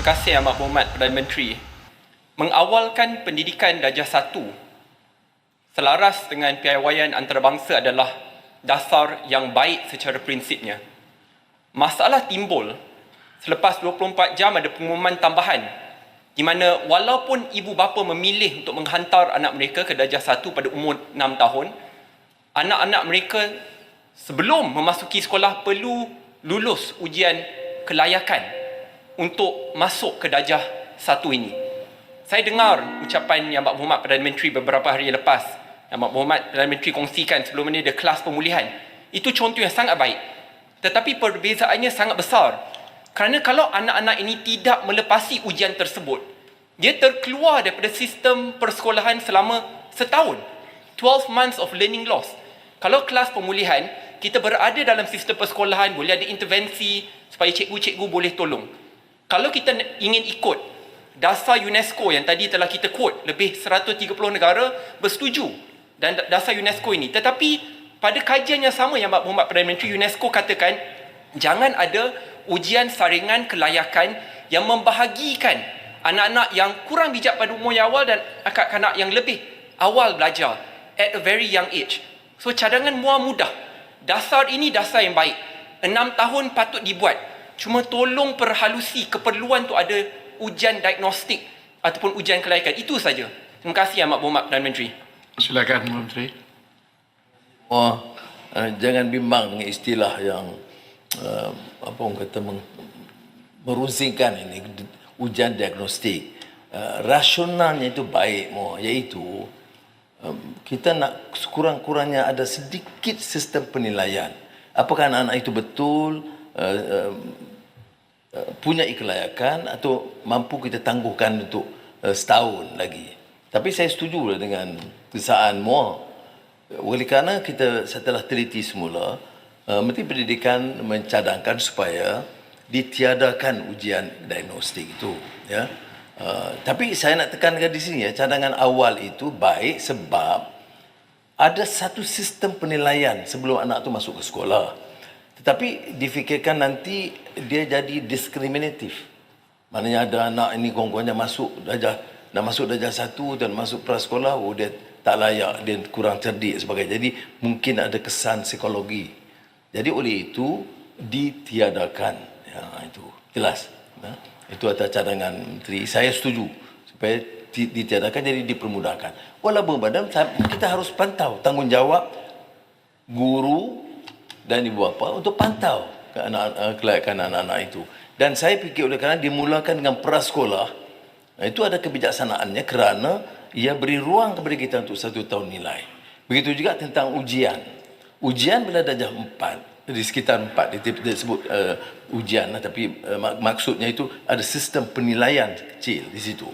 Terima kasih Amat Berhormat Perdana Menteri. Mengawalkan pendidikan darjah satu selaras dengan piawaian antarabangsa adalah dasar yang baik secara prinsipnya. Masalah timbul selepas 24 jam ada pengumuman tambahan di mana walaupun ibu bapa memilih untuk menghantar anak mereka ke darjah satu pada umur 6 tahun, anak-anak mereka sebelum memasuki sekolah perlu lulus ujian kelayakan untuk masuk ke darjah satu ini. Saya dengar ucapan yang Pak Muhammad Perdana Menteri beberapa hari lepas. Yang Pak Muhammad Perdana Menteri kongsikan sebelum ini ada kelas pemulihan. Itu contoh yang sangat baik. Tetapi perbezaannya sangat besar. Kerana kalau anak-anak ini tidak melepasi ujian tersebut, dia terkeluar daripada sistem persekolahan selama setahun. 12 months of learning loss. Kalau kelas pemulihan, kita berada dalam sistem persekolahan, boleh ada intervensi supaya cikgu-cikgu boleh tolong. Kalau kita ingin ikut dasar UNESCO yang tadi telah kita quote, lebih 130 negara bersetuju dan dasar UNESCO ini. Tetapi pada kajian yang sama yang Muhammad Perdana Menteri UNESCO katakan, jangan ada ujian saringan kelayakan yang membahagikan anak-anak yang kurang bijak pada umur yang awal dan kanak-kanak yang lebih awal belajar at a very young age. So cadangan muar mudah. Dasar ini dasar yang baik. Enam tahun patut dibuat. Cuma tolong perhalusi keperluan tu ada ujian diagnostik ataupun ujian kelayakan. Itu saja. Terima kasih Amat Berhormat Perdana Menteri. Silakan Menteri. Oh, uh, jangan bimbang dengan istilah yang uh, apa orang kata meng, merusingkan ini ujian diagnostik. Uh, rasionalnya itu baik mo iaitu um, kita nak sekurang-kurangnya ada sedikit sistem penilaian. Apakah anak-anak itu betul uh, punya kelayakan atau mampu kita tangguhkan untuk uh, setahun lagi. Tapi saya setuju dengan kesaan Moa oleh kerana kita setelah teliti semula, uh, Menteri Pendidikan mencadangkan supaya ditiadakan ujian diagnostik itu. Ya. Uh, tapi saya nak tekankan di sini ya, cadangan awal itu baik sebab ada satu sistem penilaian sebelum anak itu masuk ke sekolah. Tetapi difikirkan nanti dia jadi diskriminatif. Maknanya ada anak ini kongkongnya masuk darjah dah masuk darjah satu dan masuk prasekolah, oh dia tak layak, dia kurang cerdik sebagainya. Jadi mungkin ada kesan psikologi. Jadi oleh itu ditiadakan. Ya, itu jelas. Ya. Itu atas cadangan menteri. Saya setuju supaya ditiadakan jadi dipermudahkan. Walaupun badan kita harus pantau tanggungjawab guru dan ibu bapa untuk pantau anak-anak kelayakan anak-anak itu. Dan saya fikir oleh kerana dimulakan dengan prasekolah, itu ada kebijaksanaannya kerana ia beri ruang kepada kita untuk satu tahun nilai. Begitu juga tentang ujian. Ujian bila darjah empat, di sekitar empat, dia sebut uh, ujian, tapi uh, maksudnya itu ada sistem penilaian kecil di situ.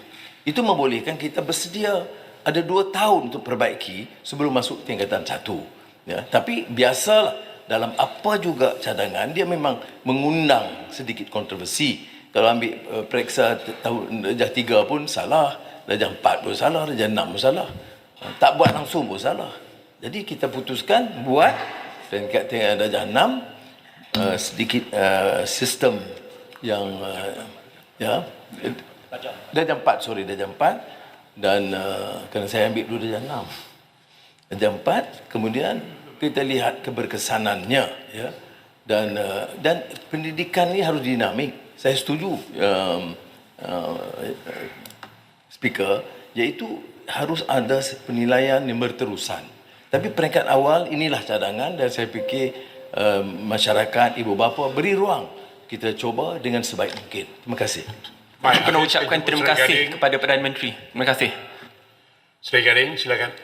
Itu membolehkan kita bersedia ada dua tahun untuk perbaiki sebelum masuk tingkatan satu. Ya, tapi biasalah dalam apa juga cadangan, dia memang mengundang sedikit kontroversi. Kalau ambil uh, periksa tahun darjah tiga pun salah, darjah 4 pun salah, darjah 6 pun salah. Tak buat langsung pun salah. Jadi kita putuskan buat dan kat darjah 6 uh, sedikit uh, sistem yang uh, ya darjah 4 sorry darjah 4 dan uh, kerana saya ambil dulu darjah 6 darjah 4 kemudian kita lihat keberkesanannya ya dan uh, dan pendidikan ni harus dinamik saya setuju um, uh, speaker iaitu harus ada penilaian yang berterusan. Tapi peringkat awal inilah cadangan dan saya fikir uh, masyarakat, ibu bapa beri ruang kita cuba dengan sebaik mungkin. Terima kasih. Saya pernah ucapkan terima kasih kepada Perdana Menteri. Terima kasih. Sri Garing, silakan.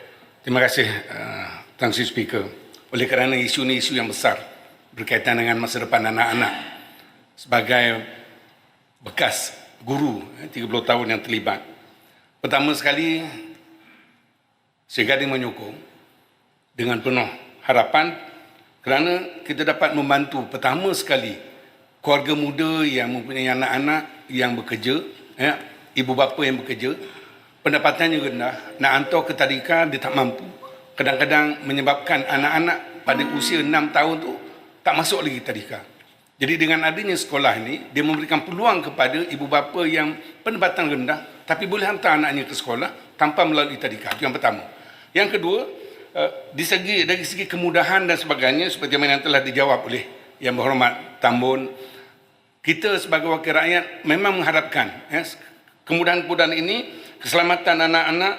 Terima kasih, uh, Tan Sri Speaker. Oleh kerana isu ini isu yang besar berkaitan dengan masa depan anak-anak sebagai bekas guru 30 eh, tahun yang terlibat. Pertama sekali, Sri Gading menyokong dengan penuh harapan kerana kita dapat membantu pertama sekali keluarga muda yang mempunyai anak-anak yang bekerja, ya, ibu bapa yang bekerja, pendapatannya rendah, nak hantar ke tadika dia tak mampu. Kadang-kadang menyebabkan anak-anak pada usia 6 tahun tu tak masuk lagi tadika. Jadi dengan adanya sekolah ini, dia memberikan peluang kepada ibu bapa yang pendapatan rendah tapi boleh hantar anaknya ke sekolah tanpa melalui tadika. Itu yang pertama. Yang kedua, uh, di segi dari segi kemudahan dan sebagainya seperti mana yang telah dijawab oleh yang berhormat Tambun, kita sebagai wakil rakyat memang mengharapkan ya, kemudahan-kemudahan ini, keselamatan anak-anak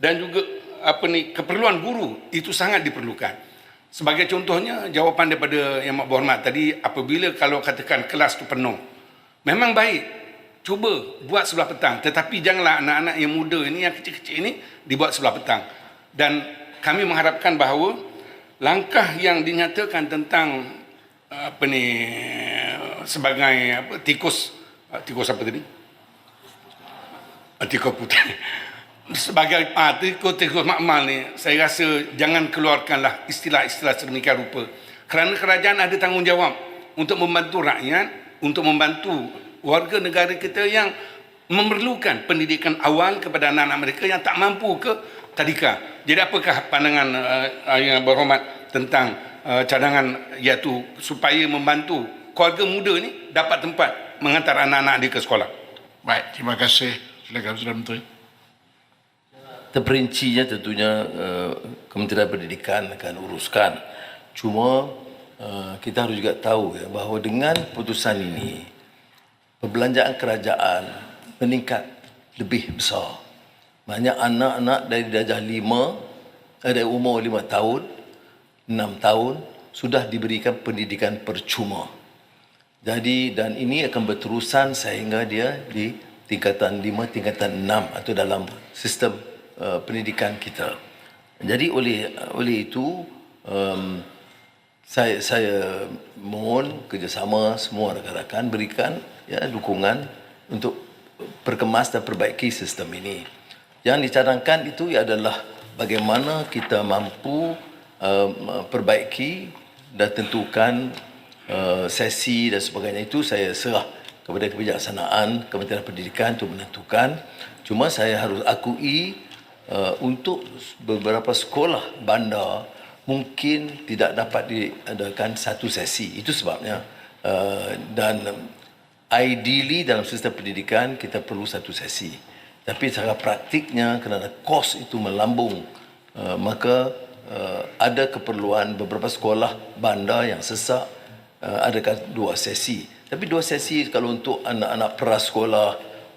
dan juga apa ni keperluan guru itu sangat diperlukan. Sebagai contohnya jawapan daripada yang mak berhormat tadi apabila kalau katakan kelas tu penuh. Memang baik. Cuba buat sebelah petang tetapi janganlah anak-anak yang muda ini yang kecil-kecil ini dibuat sebelah petang. Dan kami mengharapkan bahawa langkah yang dinyatakan tentang apa ni sebagai apa tikus tikus apa tadi? Ah, Tikus putih. Sebagai ah, tikus tikus makmal ni, saya rasa jangan keluarkanlah istilah-istilah sedemikian rupa. Kerana kerajaan ada tanggungjawab untuk membantu rakyat, untuk membantu warga negara kita yang memerlukan pendidikan awal kepada anak-anak mereka yang tak mampu ke tadika. Jadi apakah pandangan uh, yang berhormat tentang uh, cadangan iaitu supaya membantu keluarga muda ni dapat tempat menghantar anak-anak dia ke sekolah. Baik, terima kasih. Silakan Saudara Menteri. Terperincinya tentunya uh, Kementerian Pendidikan akan uruskan. Cuma uh, kita harus juga tahu ya bahawa dengan putusan ini perbelanjaan kerajaan meningkat lebih besar. Banyak anak-anak dari darjah 5 eh, dari umur 5 tahun, 6 tahun sudah diberikan pendidikan percuma. Jadi dan ini akan berterusan sehingga dia di tingkatan 5, tingkatan 6 atau dalam sistem uh, pendidikan kita. Jadi oleh oleh itu um, saya saya mohon kerjasama semua rakan-rakan berikan ya dukungan untuk perkemas dan perbaiki sistem ini. Yang dicadangkan itu adalah bagaimana kita mampu um, perbaiki dan tentukan uh, sesi dan sebagainya itu saya serah kepada kebijaksanaan Kementerian Pendidikan untuk menentukan. Cuma saya harus akui uh, untuk beberapa sekolah bandar mungkin tidak dapat diadakan satu sesi. Itu sebabnya. Uh, dan ideally dalam sistem pendidikan kita perlu satu sesi. Tapi secara praktiknya kerana kos itu melambung, uh, maka uh, ada keperluan beberapa sekolah bandar yang sesak uh, adakan dua sesi. Tapi dua sesi kalau untuk anak-anak prasekolah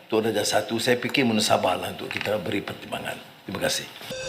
untuk darjah satu, saya fikir munasabahlah untuk kita beri pertimbangan. Terima kasih.